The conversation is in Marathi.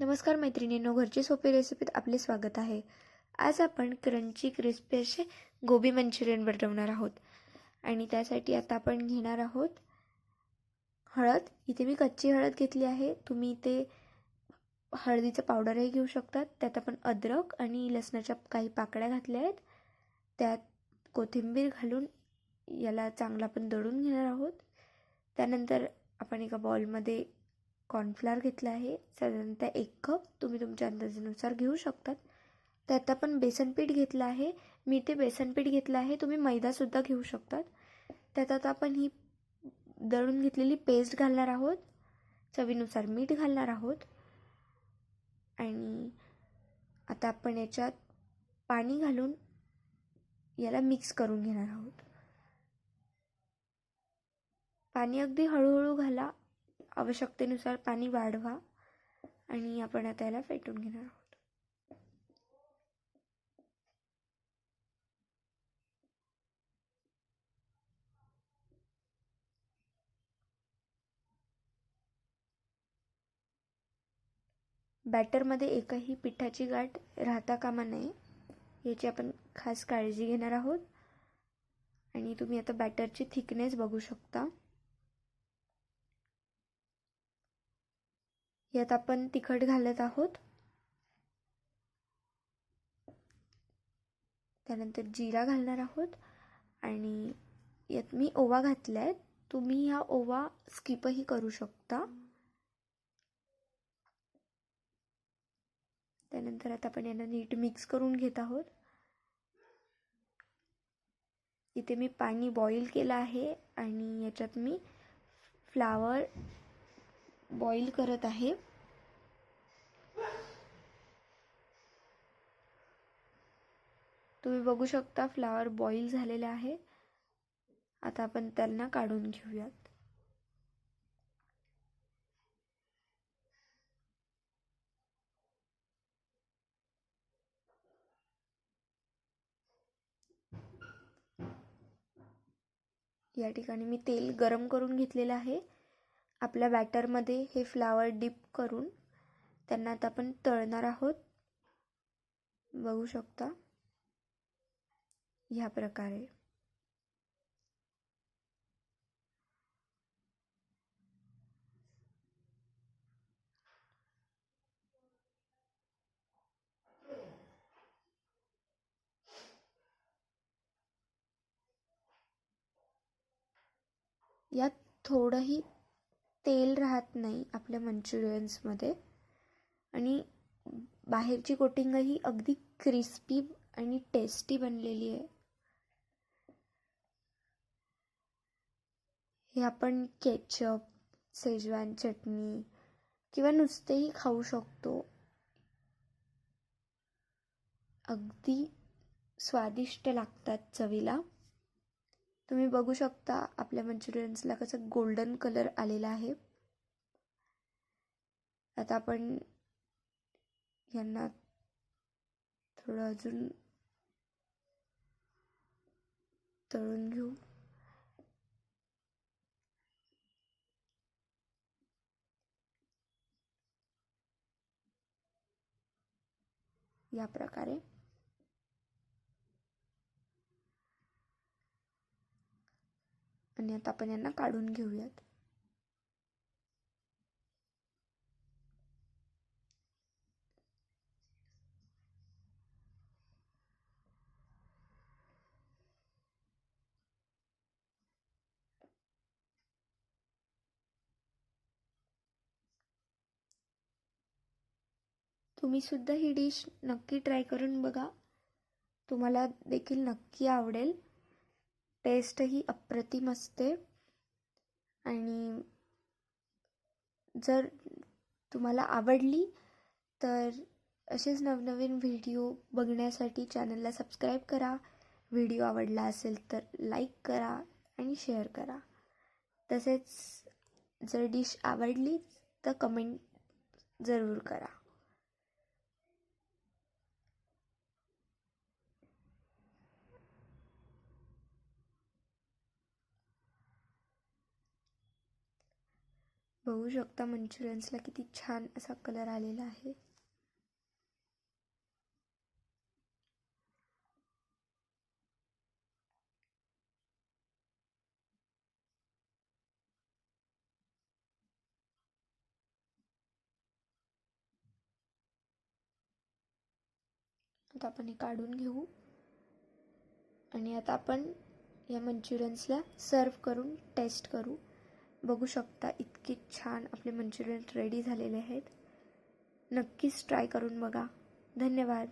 नमस्कार मैत्रिणींनो घरची सोपी रेसिपीत आपले स्वागत आहे. आज आपण क्रंची क्रिस्पी असे गोबी मंचुरियन बनवणार आहोत. आणि त्यासाठी आता आपण घेणार आहोत हळद. इथे मी कच्ची हळद घेतली आहे. तुम्ही इथे हळदीचं पावडरही घेऊ शकतात. त्यात आपण अद्रक आणि लसणाच्या काही पाकळ्या घातल्या आहेत. त्यात कोथिंबीर घालून याला चांगला आपण दळून घेणार आहोत. त्यानंतर आपण एका बॉलमध्ये कॉर्नफ्लॉर घेतला आहे. साधारणतः एक कप तुम्ही तुमच्या अंदाजानुसार घेऊ शकतात. त्यात आपण बेसनपीठ घेतलं आहे. मी ते बेसनपीठ घेतलं आहे. तुम्ही मैदासुद्धा घेऊ शकतात. त्यात आता आपण ही दळून घेतलेली पेस्ट घालणार आहोत. चवीनुसार मीठ घालणार आहोत. आणि आता आपण याच्यात पाणी घालून याला मिक्स करून घेणार आहोत. पाणी अगदी हळूहळू घाला. आवश्यकतेनुसार पाणी वाढवा आणि आपण आता याला फेटून घेणार आहोत. बॅटरमध्ये एकही पिठाची गाठ राहता कामा नये याची आपण खास काळजी घेणार आहोत. आणि तुम्ही आता बॅटरची थिकनेस बघू शकता. यात आपण तिखट घालत आहोत. त्यानंतर जिरा घालणार आहोत. आणि यात मी ओवा घातला आहे तुम्ही हा ओवा स्किपही करू शकता. त्यानंतर आता आपण यांना नीट मिक्स करून घेत आहोत. इथे मी पाणी बॉईल केलं आहे आणि याच्यात मी फ्लावर बॉईल करत आहे. तुम्ही बघू शकता फ्लावर बॉईल झालेले आहे. आता आपण त्यांना काढून घेऊयात. या ठिकाणी मी तेल गरम करून घेतलेलं आहे. आपल्या बॅटरमध्ये हे फ्लावर डिप करून त्यांना आता आपण तळणार आहोत. बघू शकता. ह्या प्रकारे. यात थोडंही तेल राहत नाही आपल्या मंचुरियन्समध्ये आणि बाहेरची कोटिंगही अगदी क्रिस्पी आणि टेस्टी बनलेली आहे. हे आपण केचप शेजवान चटणी किंवा नुसतेही खाऊ शकतो. अगदी स्वादिष्ट लागतात चवीला. तुम्ही बघू शकता आपल्या मंचुरियन्सला कसं गोल्डन कलर आलेला आहे. आता आपण यांना थोडं अजून तळून घेऊ. या प्रकारे. आणि आता आपण यांना काढून घेऊयात. तुम्ही सुद्धा ही डिश नक्की ट्राय करून बघा. तुम्हाला देखील नक्की आवडेल. टेस्टही अप्रतिम असते. आणि जर तुम्हाला आवडली तर असेच नवनवीन व्हिडिओ बघण्यासाठी चॅनलला सबस्क्राईब करा. व्हिडिओ आवडला असेल तर लाईक करा आणि शेअर करा. तसेच जर डिश आवडली तर कमेंट जरूर करा. बघू शकता मंचुरियन्सला किती छान असा कलर आलेला आहे. आता आपण हे काढून घेऊ. आणि आता आपण या मंचुरियन्सला सर्व करून टेस्ट करू. बघू शकता इतके छान आपले मंचुरियन रेडी झालेले आहेत. नक्कीच ट्राय करून बघा. धन्यवाद.